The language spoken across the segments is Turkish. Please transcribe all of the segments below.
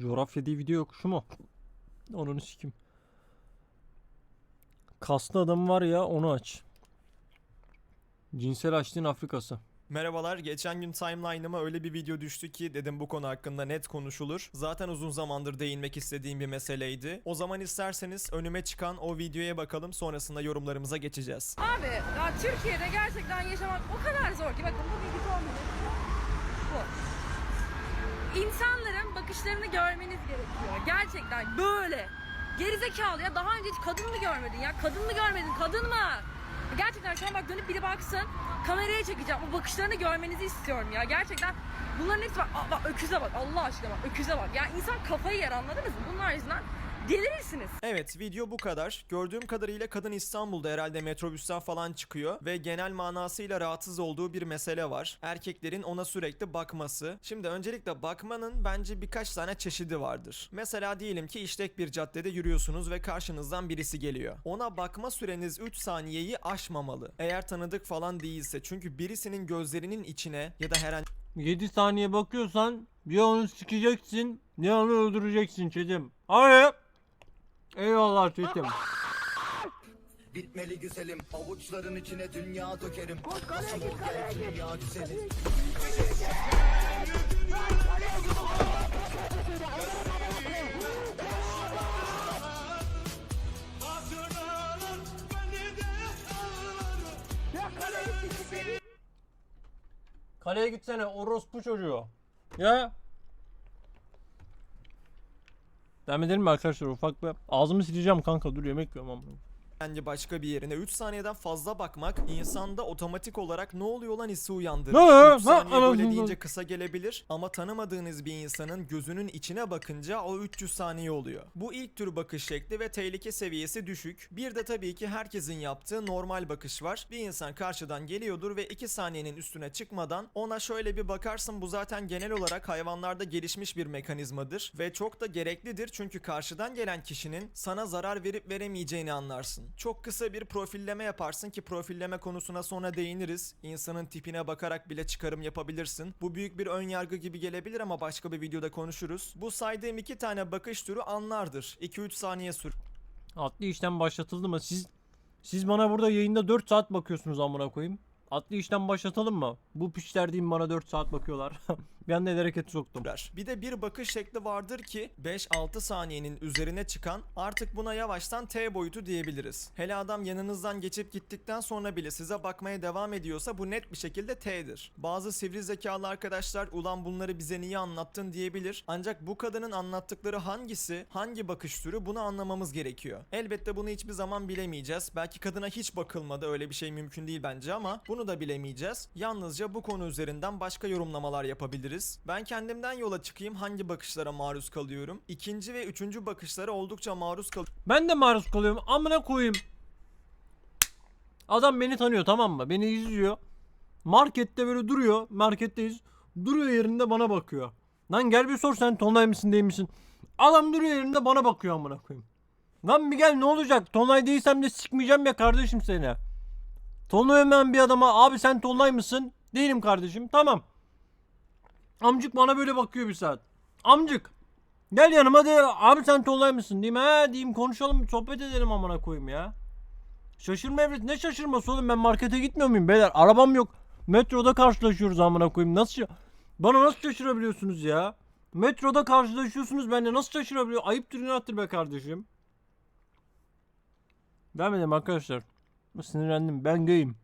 Coğrafya diye video yok şu mu? Onu sikim. Kaslı adam var ya onu aç. Cinsel açlığın Afrikası. Merhabalar. Geçen gün timeline'ıma öyle bir video düştü ki dedim bu konu hakkında net konuşulur. Zaten uzun zamandır değinmek istediğim bir meseleydi. O zaman isterseniz önüme çıkan o videoya bakalım sonrasında yorumlarımıza geçeceğiz. Abi ya Türkiye'de gerçekten yaşamak o kadar zor ki bakın bu bir ton bu. İnsanların bakışlarını görmeniz gerekiyor. Gerçekten böyle. Gerizekalı ya daha önce hiç kadın mı görmedin ya? Kadın mı görmedin? Kadın mı? Gerçekten şu an bak dönüp biri baksın. Kameraya çekeceğim. O bakışlarını görmenizi istiyorum ya. Gerçekten bunların hepsi bak, bak öküze bak. Allah aşkına bak öküze bak. Ya insan kafayı yer anladınız mı? Bunlar yüzünden delirirsiniz. Evet video bu kadar. Gördüğüm kadarıyla kadın İstanbul'da herhalde metrobüsten falan çıkıyor ve genel manasıyla rahatsız olduğu bir mesele var. Erkeklerin ona sürekli bakması. Şimdi öncelikle bakmanın bence birkaç tane çeşidi vardır. Mesela diyelim ki işlek bir caddede yürüyorsunuz ve karşınızdan birisi geliyor. Ona bakma süreniz 3 saniyeyi aşmamalı. Eğer tanıdık falan değilse çünkü birisinin gözlerinin içine ya da herhangi 7 saniye bakıyorsan ya onu sikeceksin ya onu öldüreceksin çetim. Hadi. Eyvallah çetim. Bitmeli güzelim avuçların içine dünya dökerim Nasıl ol gel dünya güzeli Kaleye gitsene orospu çocuğu. Ya. Devam edelim mi arkadaşlar ufak bir ağzımı sileceğim kanka dur yemek yiyorum ama. Herhangi başka bir yerine 3 saniyeden fazla bakmak insanda otomatik olarak ne oluyor lan hissi uyandırır. Ha, 3 ha, saniye böyle deyince kısa gelebilir ama tanımadığınız bir insanın gözünün içine bakınca o 300 saniye oluyor. Bu ilk tür bakış şekli ve tehlike seviyesi düşük. Bir de tabii ki herkesin yaptığı normal bakış var. Bir insan karşıdan geliyordur ve 2 saniyenin üstüne çıkmadan ona şöyle bir bakarsın bu zaten genel olarak hayvanlarda gelişmiş bir mekanizmadır ve çok da gereklidir çünkü karşıdan gelen kişinin sana zarar verip veremeyeceğini anlarsın. Çok kısa bir profilleme yaparsın ki profilleme konusuna sonra değiniriz. İnsanın tipine bakarak bile çıkarım yapabilirsin. Bu büyük bir ön yargı gibi gelebilir ama başka bir videoda konuşuruz. Bu saydığım iki tane bakış türü anlardır. 2-3 saniye sür. Atlı işlem başlatıldı mı? Siz siz bana burada yayında 4 saat bakıyorsunuz amına koyayım. Atlı işlem başlatalım mı? Bu piçler diyeyim bana 4 saat bakıyorlar. bir anda el hareketi soktum. Bir de bir bakış şekli vardır ki 5-6 saniyenin üzerine çıkan artık buna yavaştan T boyutu diyebiliriz. Hele adam yanınızdan geçip gittikten sonra bile size bakmaya devam ediyorsa bu net bir şekilde T'dir. Bazı sivri zekalı arkadaşlar ulan bunları bize niye anlattın diyebilir. Ancak bu kadının anlattıkları hangisi, hangi bakış türü bunu anlamamız gerekiyor. Elbette bunu hiçbir zaman bilemeyeceğiz. Belki kadına hiç bakılmadı öyle bir şey mümkün değil bence ama bunu da bilemeyeceğiz. Yalnızca bu konu üzerinden başka yorumlamalar yapabiliriz. Ben kendimden yola çıkayım hangi bakışlara maruz kalıyorum. İkinci ve üçüncü bakışlara oldukça maruz kalıyorum. Ben de maruz kalıyorum. Amına koyayım. Adam beni tanıyor tamam mı? Beni izliyor. Markette böyle duruyor. Marketteyiz. Duruyor yerinde bana bakıyor. Lan gel bir sor sen Tonlay mısın değil misin? Adam duruyor yerinde bana bakıyor amına koyayım. Lan bir gel ne olacak? Tonlay değilsem de sikmeyeceğim ya kardeşim seni. Tonlay hemen bir adama abi sen Tonlay mısın? Değilim kardeşim. Tamam. Amcık bana böyle bakıyor bir saat. Amcık. Gel yanıma de abi sen Tolunay mısın diyeyim he diyeyim konuşalım sohbet edelim amına koyayım ya. Şaşırma evet ne şaşırması oğlum ben markete gitmiyor muyum beyler arabam yok. Metroda karşılaşıyoruz amına koyayım nasıl bana nasıl şaşırabiliyorsunuz ya? Metroda karşılaşıyorsunuz benimle nasıl şaşırabiliyor? Ayıptır günahtır be kardeşim. Devam edelim arkadaşlar. Sinirlendim ben gayim.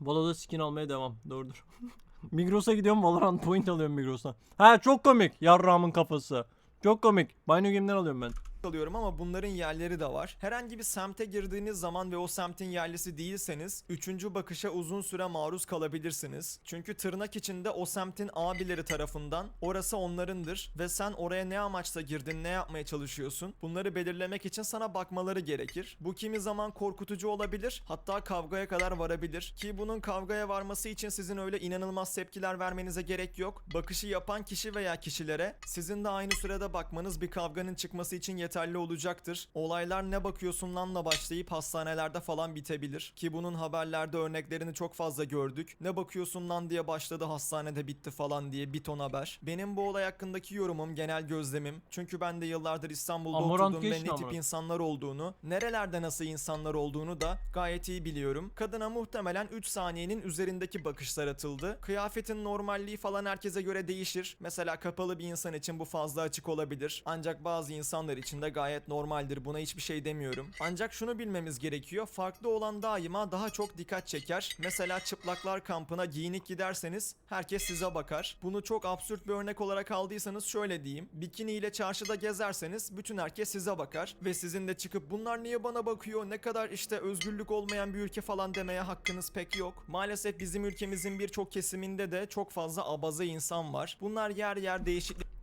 Valo'da skin almaya devam. Doğrudur. Migros'a gidiyorum Valorant point alıyorum Migros'tan. Ha çok komik. Yarrağımın kafası. Çok komik. Bino Game'den alıyorum ben. Kalıyorum ama bunların yerleri de var. Herhangi bir semte girdiğiniz zaman ve o semtin yerlisi değilseniz üçüncü bakışa uzun süre maruz kalabilirsiniz. Çünkü tırnak içinde o semtin abileri tarafından orası onlarındır ve sen oraya ne amaçla girdin, ne yapmaya çalışıyorsun? Bunları belirlemek için sana bakmaları gerekir. Bu kimi zaman korkutucu olabilir, hatta kavgaya kadar varabilir. Ki bunun kavgaya varması için sizin öyle inanılmaz tepkiler vermenize gerek yok. Bakışı yapan kişi veya kişilere sizin de aynı sürede bakmanız bir kavganın çıkması için yeterli yeterli olacaktır. Olaylar ne bakıyorsun lanla başlayıp hastanelerde falan bitebilir. Ki bunun haberlerde örneklerini çok fazla gördük. Ne bakıyorsun lan diye başladı hastanede bitti falan diye bir ton haber. Benim bu olay hakkındaki yorumum genel gözlemim. Çünkü ben de yıllardır İstanbul'da Amorant oturdum ve ne tip insanlar olduğunu, nerelerde nasıl insanlar olduğunu da gayet iyi biliyorum. Kadına muhtemelen 3 saniyenin üzerindeki bakışlar atıldı. Kıyafetin normalliği falan herkese göre değişir. Mesela kapalı bir insan için bu fazla açık olabilir. Ancak bazı insanlar için de gayet normaldir. Buna hiçbir şey demiyorum. Ancak şunu bilmemiz gerekiyor. Farklı olan daima daha çok dikkat çeker. Mesela çıplaklar kampına giyinik giderseniz herkes size bakar. Bunu çok absürt bir örnek olarak aldıysanız şöyle diyeyim. Bikini ile çarşıda gezerseniz bütün herkes size bakar ve sizin de çıkıp bunlar niye bana bakıyor ne kadar işte özgürlük olmayan bir ülke falan demeye hakkınız pek yok. Maalesef bizim ülkemizin birçok kesiminde de çok fazla abaza insan var. Bunlar yer yer değişiklik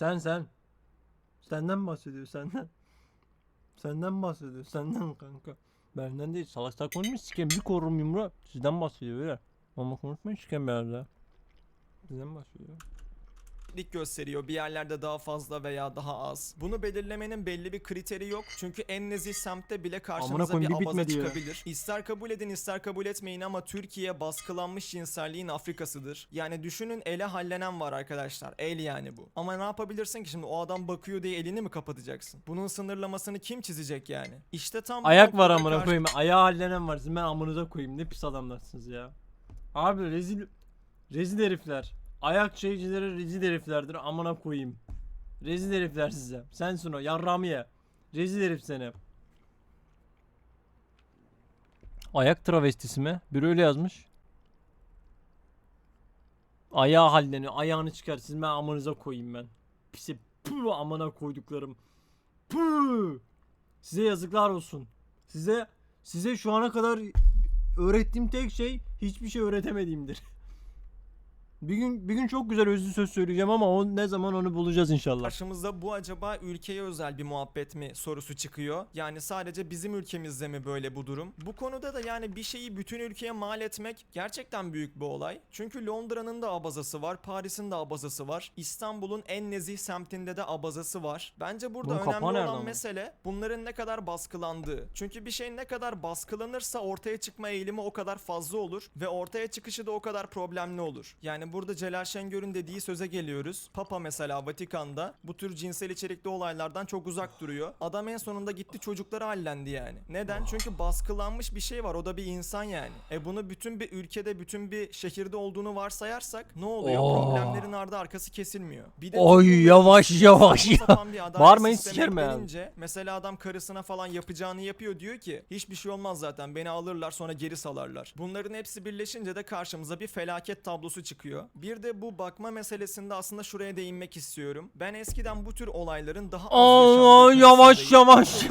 Sen sen. Senden bahsediyor senden. Senden bahsediyor senden kanka. Benden değil salak salak konuşma sikem bir korurum yumru. Sizden bahsediyor öyle. Ama konuşmayın sikem daha. Sizden bahsediyor. Gösteriyor. Bir yerlerde daha fazla veya daha az. Bunu belirlemenin belli bir kriteri yok. Çünkü en nezih semtte bile karşınıza bir abaza bitmedi ya. çıkabilir. İster kabul edin ister kabul etmeyin ama Türkiye baskılanmış cinselliğin Afrikasıdır. Yani düşünün ele hallenen var arkadaşlar. El yani bu. Ama ne yapabilirsin ki şimdi o adam bakıyor diye elini mi kapatacaksın? Bunun sınırlamasını kim çizecek yani? İşte tam Ayak var amına karşı- koyayım. Ayağı hallenen var. Ben amınıza koyayım. Ne pis adamlarsınız ya. Abi rezil rezil herifler. Ayak şeycileri rezil heriflerdir amına koyayım. Rezil herifler size. Sensin o yarrağımı ye. Rezil herif seni. Ayak travestisi mi? Biri öyle yazmış. Ayağı halleniyor. Ayağını çıkar. Siz ben amınıza koyayım ben. Pisi pü amına koyduklarım. Pü. Size yazıklar olsun. Size size şu ana kadar öğrettiğim tek şey hiçbir şey öğretemediğimdir. bir gün bir gün çok güzel özlü söz söyleyeceğim ama o ne zaman onu bulacağız inşallah. Karşımızda bu acaba ülkeye özel bir muhabbet mi sorusu çıkıyor. Yani sadece bizim ülkemizde mi böyle bu durum? Bu konuda da yani bir şeyi bütün ülkeye mal etmek gerçekten büyük bir olay. Çünkü Londra'nın da abazası var, Paris'in de abazası var. İstanbul'un en nezih semtinde de abazası var. Bence burada Bunun önemli kapağı olan ama? mesele bunların ne kadar baskılandığı. Çünkü bir şey ne kadar baskılanırsa ortaya çıkma eğilimi o kadar fazla olur ve ortaya çıkışı da o kadar problemli olur. Yani burada Celal Şengör'ün dediği söze geliyoruz. Papa mesela Vatikan'da bu tür cinsel içerikli olaylardan çok uzak duruyor. Adam en sonunda gitti çocuklara hallendi yani. Neden? Çünkü baskılanmış bir şey var. O da bir insan yani. E bunu bütün bir ülkede, bütün bir şehirde olduğunu varsayarsak ne oluyor? Oo. Problemlerin ardı arkası kesilmiyor. Bir de Oy, yavaş, yavaş ya. sapan bir adalet Bağırmayın, sistemi sikerim yani. eklenince, Mesela adam karısına falan yapacağını yapıyor diyor ki hiçbir şey olmaz zaten beni alırlar sonra geri salarlar. Bunların hepsi birleşince de karşımıza bir felaket tablosu çıkıyor. Bir de bu bakma meselesinde aslında şuraya değinmek istiyorum. Ben eskiden bu tür olayların daha az yavaş, yavaş?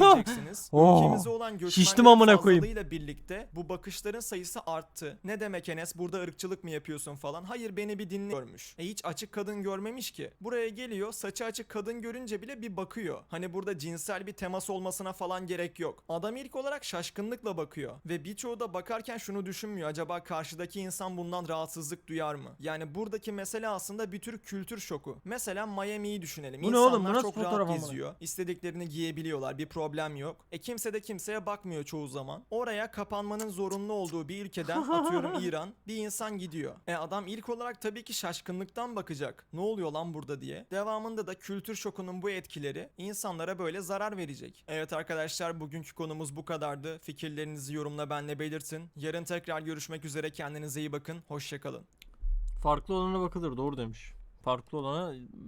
Oh, Ülkemize olan şiştim amına koyayım. birlikte bu bakışların sayısı arttı. Ne demek Enes burada ırkçılık mı yapıyorsun falan. Hayır beni bir dinle görmüş. E hiç açık kadın görmemiş ki. Buraya geliyor saçı açık kadın görünce bile bir bakıyor. Hani burada cinsel bir temas olmasına falan gerek yok. Adam ilk olarak şaşkınlıkla bakıyor. Ve birçoğu da bakarken şunu düşünmüyor. Acaba karşıdaki insan bundan rahatsızlık duyar mı? Yani buradaki mesele aslında bir tür kültür şoku. Mesela Miami'yi düşünelim. Bu ne İnsanlar oğlum? Bu nasıl çok fotoğraf rahat amına? geziyor. İstediklerini giyebiliyorlar. Bir problem yok. E kimse de kimseye bakmıyor çoğu zaman. Oraya kapanmanın zorunlu olduğu bir ülkeden atıyorum İran bir insan gidiyor. E adam ilk olarak tabii ki şaşkınlıktan bakacak. Ne oluyor lan burada diye. Devamında da kültür şokunun bu etkileri insanlara böyle zarar verecek. Evet arkadaşlar bugünkü konumuz bu kadardı. Fikirlerinizi yorumla benle belirtin. Yarın tekrar görüşmek üzere. Kendinize iyi bakın. Hoşçakalın. Farklı olana bakılır doğru demiş. Farklı olana